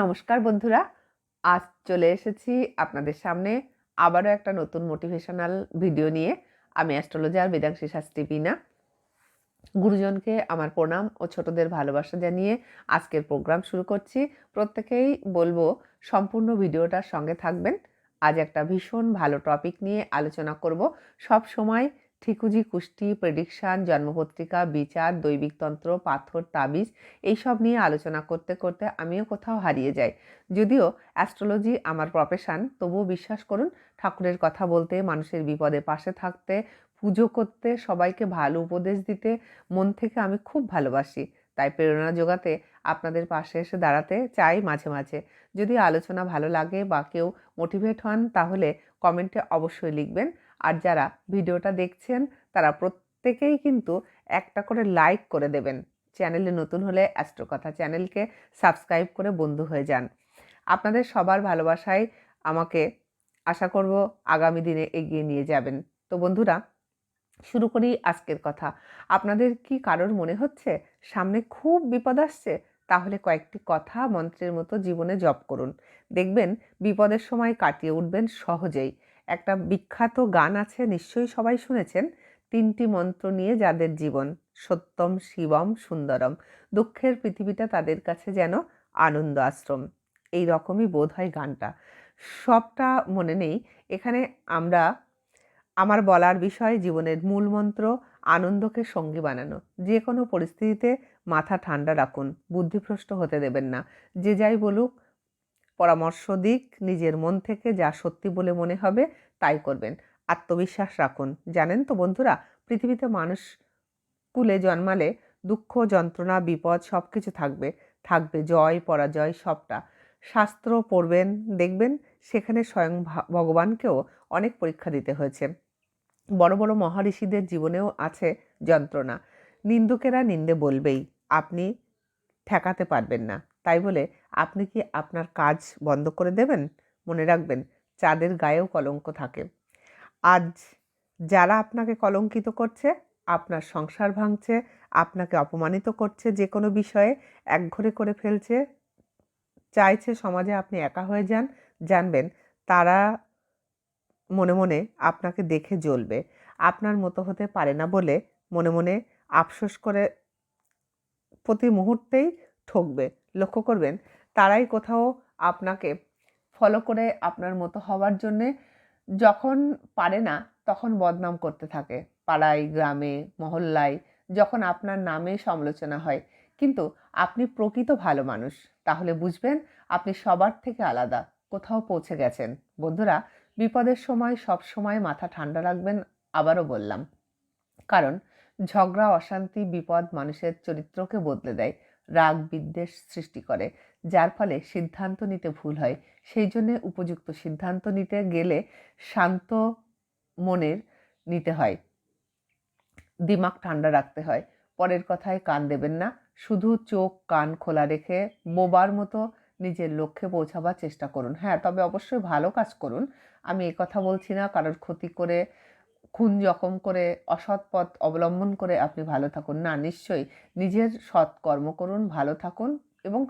নমস্কার বন্ধুরা, আজ চলে এসেছি আপনাদের সামনে আবারও একটা নতুন মোটিভেশনাল ভিডিও নিয়ে। আমি অ্যাস্ট্রোলজার বেদাংশী শাস্ত্রী বিনা গুরুজনকে আমার প্রণাম ও ছোটদের ভালোবাসা জানিয়ে আজকের প্রোগ্রাম শুরু করছি। প্রত্যেকেই বলব, সম্পূর্ণ ভিডিওটার সঙ্গে থাকবেন। আজ একটা ভীষণ ভালো টপিক নিয়ে আলোচনা করব। সব সময় ঠিকুজি কুষ্টি, প্রেডিকশান, জন্মপত্রিকা, বিচার দৈবিকতন্ত্র পাথর, তাবিজ এইসব নিয়ে আলোচনা করতে করতে আমিও কোথাও হারিয়ে যাই। যদিও অ্যাস্ট্রোলজি আমার প্রফেশান তবুও বিশ্বাস করুন, ঠাকুরের কথা বলতে, মানুষের বিপদে পাশে থাকতে, পুজো করতে, সবাইকে ভালো উপদেশ দিতে মন থেকে আমি খুব ভালোবাসি। তাই প্রেরণা যোগাতে আপনাদের পাশে এসে দাঁড়াতে চাই মাঝে মাঝে। যদি আলোচনা ভালো লাগে বা কেউ মোটিভেট হন, তাহলে কমেন্টে অবশ্যই লিখবেন। আর যারা ভিডিওটা দেখছেন, তারা প্রত্যেকেই কিন্তু একটা করে লাইক করে দেবেন। চ্যানেলে নতুন হলে অ্যাস্ট্রোকথা চ্যানেলকে সাবস্ক্রাইব করে বন্ধু হয়ে যান। আপনাদের সবার ভালোবাসায় আমাকে আশা করব আগামী দিনে এগিয়ে নিয়ে যাবেন। তো বন্ধুরা, শুরু করি আজকের কথা। আপনাদের কি কারোর মনে হচ্ছে, সামনে খুব বিপদ আসছে, তাহলে কয়েকটি কথা মন্ত্রের মতো জীবনে জপ করুন। দেখবেন বিপদের সময় কাটিয়ে উঠবেন সহজেই। একটা বিখ্যাত গান আছে, নিশ্চয়ই সবাই শুনেছেন। তিনটি মন্ত্র নিয়ে যাদের জীবন, সত্যম, শিবম, সুন্দরম। দুঃখের পৃথিবীটা তাদের কাছে যেন আনন্দ আশ্রম। এই রকমই বোধ হয় গানটা। সবটা মনে নেই। এখানে আমরা, আমার বলার বিষয়, জীবনের মূল মন্ত্র, আনন্দকে সঙ্গী বানানো। যে কোনো পরিস্থিতিতে মাথা ঠান্ডা রাখুন। বুদ্ধিভ্রষ্ট হতে দেবেন না। যে যাই বলুক পরামর্শ দিক, নিজের মন থেকে যা সত্যি বলে মনে হবে তাই করবেন। আত্মবিশ্বাস রাখুন। জানেন তো বন্ধুরা, পৃথিবীতে মানুষ কুলে জন্মালে দুঃখ, যন্ত্রণা, বিপদ সব কিছু থাকবে। থাকবে জয়, পরাজয় সবটা। শাস্ত্র পড়বেন, দেখবেন সেখানে স্বয়ং ভগবানকেও অনেক পরীক্ষা দিতে হয়েছে। বড় বড় মহারিষিদের জীবনেও আছে যন্ত্রণা। নিন্দুকেরা নিন্দে বলবেই, আপনি ঠেকাতে পারবেন না। তাই বলে আপনি কি আপনার কাজ বন্ধ করে দেবেন? মনে রাখবেন, চাঁদের গায়েও কলঙ্ক থাকে। আজ যারা আপনাকে কলঙ্কিত করছে, আপনার সংসার ভাঙছে, আপনাকে অপমানিত করছে যে কোনো বিষয়ে একঘরে করে ফেলছে, চাইছে সমাজে আপনি একা হয়ে যান, জানবেন তারা মনে মনে আপনাকে দেখে জ্বলবে। আপনার মতো হতে পারে না বলে মনে মনে আফসোস করে প্রতি মুহূর্তেই ঠকবে। লক্ষ্য করবেন, তারাই কোথাও আপনাকে ফলো করে আপনার মতো হওয়ার জন্যে যখন পারে না, তখন বদনাম করতে থাকে। পাড়ায়, গ্রামে, মহল্লায়, যখন আপনার নামে সমালোচনা হয়। কিন্তু আপনি প্রকৃত ভালো মানুষ। তাহলে বুঝবেন, আপনি সবার থেকে আলাদা। কোথাও পৌঁছে গেছেন। বন্ধুরা, বিপদের সময় সব সময় মাথা ঠান্ডা রাখবেন, আবারও বললাম। কারণ, ঝগড়া, অশান্তি, বিপদ মানুষের চরিত্রকে বদলে দেয়। রাগ বিদ্বেষ সৃষ্টি করে, যার ফলে সিদ্ধান্ত নিতে ভুল হয়। সেই জন্য উপযুক্ত সিদ্ধান্ত নিতে গেলে শান্ত মনের নিতে হয়। দিমাগ ঠান্ডা রাখতে হয়। পরের কথায় কান দেবেন না। শুধু চোখ কান খোলা রেখে বোবার মতো নিজের লক্ষ্যে পৌঁছাবার চেষ্টা করুন। হ্যাঁ তবে অবশ্যই ভালো কাজ করুন। আমি এ কথা বলছি না কারোর ক্ষতি করে খুন জখম করে, অসৎ পথ অবলম্বন করে আপনি ভালো থাকুন। না, নিশ্চয়ই নিজের সৎ কর্ম করুন, ভালো থাকুন এবং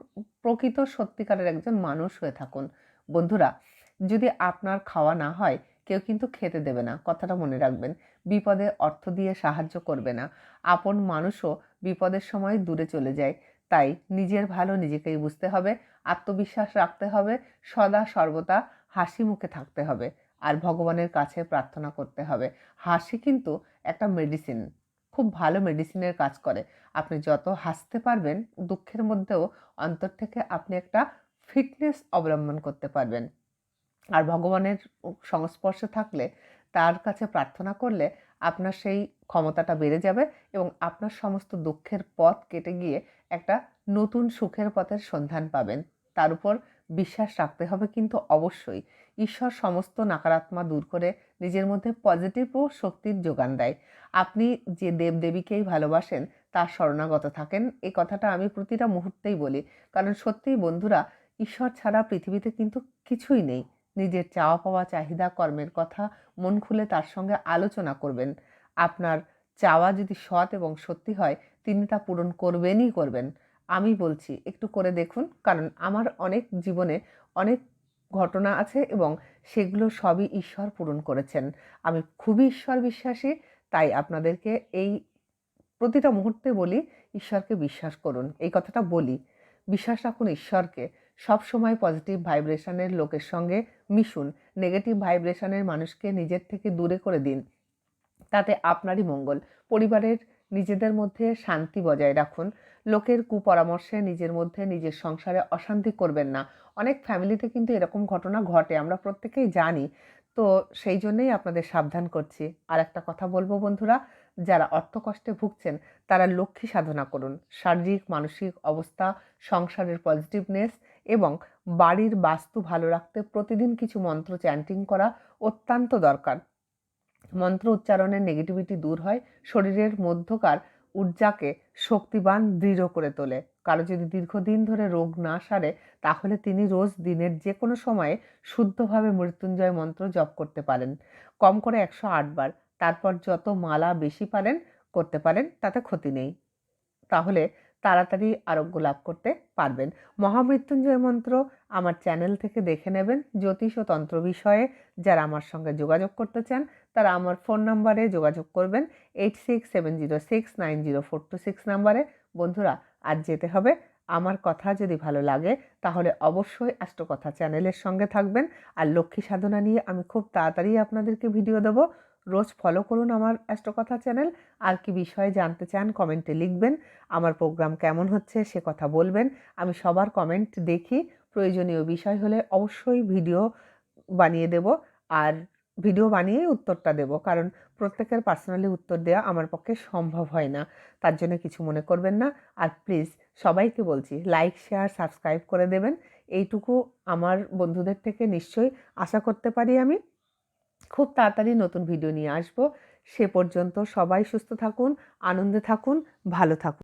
প্রকৃত সত্যিকারের একজন মানুষ হয়ে থাকুন। বন্ধুরা, যদি আপনার খাওয়া না হয়, কেউ কিন্তু খেতে দেবে না। কথাটা মনে রাখবেন। বিপদে অর্থ দিয়ে সাহায্য করবে না। আপন মানুষও বিপদের সময় দূরে চলে যায়। তাই নিজের ভালো নিজেকেই বুঝতে হবে, আত্মবিশ্বাস রাখতে হবে, সদা সর্বদা হাসি মুখে থাকতে হবে। আর ভগবানের কাছে প্রার্থনা করতে হবে। হাসি কিন্তু একটা মেডিসিন খুব ভালো মেডিসিনের কাজ করে। আপনি যত হাসতে পারবেন, দুঃখের মধ্যেও অন্তর থেকে আপনি একটা ফিটনেস অবলম্বন করতে পারবেন। আর ভগবানের সংস্পর্শে থাকলে, তার কাছে প্রার্থনা করলে আপনার সেই ক্ষমতাটা বেড়ে যাবে এবং আপনার সমস্ত দুঃখের পথ কেটে গিয়ে একটা নতুন সুখের পথের সন্ধান পাবেন। তার উপর বিশ্বাস রাখতে হবে কিন্তু অবশ্যই। ঈশ্বর সমস্ত নাকারাত্মা দূর করে নিজের মধ্যে পজিটিভ ও শক্তির যোগান দেয়। আপনি যে দেবদেবীকেই ভালোবাসেন, তার শরণাগত থাকেন এই কথাটা আমি প্রতিটা মুহূর্তেই বলি। কারণ সত্যিই বন্ধুরা, ঈশ্বর ছাড়া পৃথিবীতে কিন্তু কিছুই নেই। নিজের চাওয়া পাওয়া চাহিদা, কর্মের কথা মন খুলে তার সঙ্গে আলোচনা করবেন। আপনার চাওয়া যদি সৎ এবং সত্যি হয়, তিনি তা পূরণ করবেনই করবেন। আমি বলছি, একটু করে দেখুন। কারণ আমার অনেক জীবনে অনেক ঘটনা আছে এবং সেগুলো সবই ঈশ্বর পূরণ করেছেন। আমি খুবই ঈশ্বর বিশ্বাসী, তাই আপনাদেরকে এই প্রতিটা মুহূর্তে বলি, ঈশ্বরকে বিশ্বাস করুন। এই কথাটা বলি। বিশ্বাস রাখুন ঈশ্বরকে। সব সময় পজিটিভ ভাইব্রেশনের লোকের সঙ্গে মিশুন। নেগেটিভ ভাইব্রেশনের মানুষকে নিজের থেকে দূরে করে দিন। তাতে আপনারই মঙ্গল। পরিবারের নিজেদের মধ্যে শান্তি বজায় রাখুন। লোকের কুপরামর্শে নিজের মধ্যে নিজের সংসারে অশান্তি করবেন না। অনেক ফ্যামিলিতে কিন্তু এরকম ঘটনা ঘটে, আমরা প্রত্যেকেই জানি। তো সেই জন্যই আপনাদের সাবধান করছি। আর একটা কথা বলব বন্ধুরা, যারা অর্থকষ্টে ভুগছেন, তারা লক্ষ্মী সাধনা করুন। শারীরিক, মানসিক অবস্থা, সংসারের পজিটিভনেস এবং বাড়ির বাস্তু ভালো রাখতে প্রতিদিন কিছু মন্ত্র চ্যান্টিং করা অত্যন্ত দরকার। মন্ত্র উচ্চারণের নেগেটিভিটি দূর হয়, শরীরের মধ্যকার ঊর্জাকে শক্তিবান, দৃঢ় করে তোলে। কারও যদি দীর্ঘদিন ধরে রোগ না সারে, তাহলে তিনি রোজ দিনের যে কোনো সময়ে শুদ্ধভাবে মৃত্যুঞ্জয় মন্ত্র জপ করতে পারেন। কম করে একশো বার। তারপর যত মালা বেশি পারেন, করতে পারেন, তাতে ক্ষতি নেই। তাহলে তাড়াতাড়ি আরোগ্য লাভ করতে পারবেন। মহামৃত্যুঞ্জয় মন্ত্র আমার চ্যানেল থেকে দেখে নেবেন জ্যোতিষ ও তন্ত্র বিষয়ে। যারা আমার সঙ্গে যোগাযোগ করতে চান, তারা আমার ফোন নাম্বারে যোগাযোগ করবেন eight six seven zero six nine zero four two six নাম্বারে। বন্ধুরা, আজ যেতে হবে। আমার কথা যদি ভালো লাগে, তাহলে অবশ্যই অ্যাস্ট্রোকথা চ্যানেলের সঙ্গে থাকবেন। আর লক্ষ্মী সাধনা নিয়ে আমি খুব তাড়াতাড়ি আপনাদেরকে ভিডিও দেবো। রোজ ফলো করুন আমার অ্যাস্ট্রোকথা চ্যানেল আর কি বিষয়ে জানতে চান কমেন্টে লিখবেন। আমার প্রোগ্রাম কেমন হচ্ছে সে কথা বলবেন। আমি সবার কমেন্ট দেখি। প্রয়োজনীয় বিষয় হলে অবশ্যই ভিডিও বানিয়ে দেব। আর ভিডিও বানিয়েই উত্তরটা দেব। কারণ প্রত্যেকের পার্সোনালি উত্তর দেওয়া আমার পক্ষে সম্ভব হয় না। তার জন্য কিছু মনে করবেন না। আর প্লিজ সবাইকে বলছি লাইক শেয়ার সাবস্ক্রাইব করে দেবেন। এইটুকু আমার বন্ধুদের থেকে নিশ্চয়ই আশা করতে পারি আমি। খুব তাড়াতাড়ি নতুন ভিডিও নিয়ে আসব। সে পর্যন্ত সবাই সুস্থ থাকুন, আনন্দে থাকুন, ভালো থাকুন।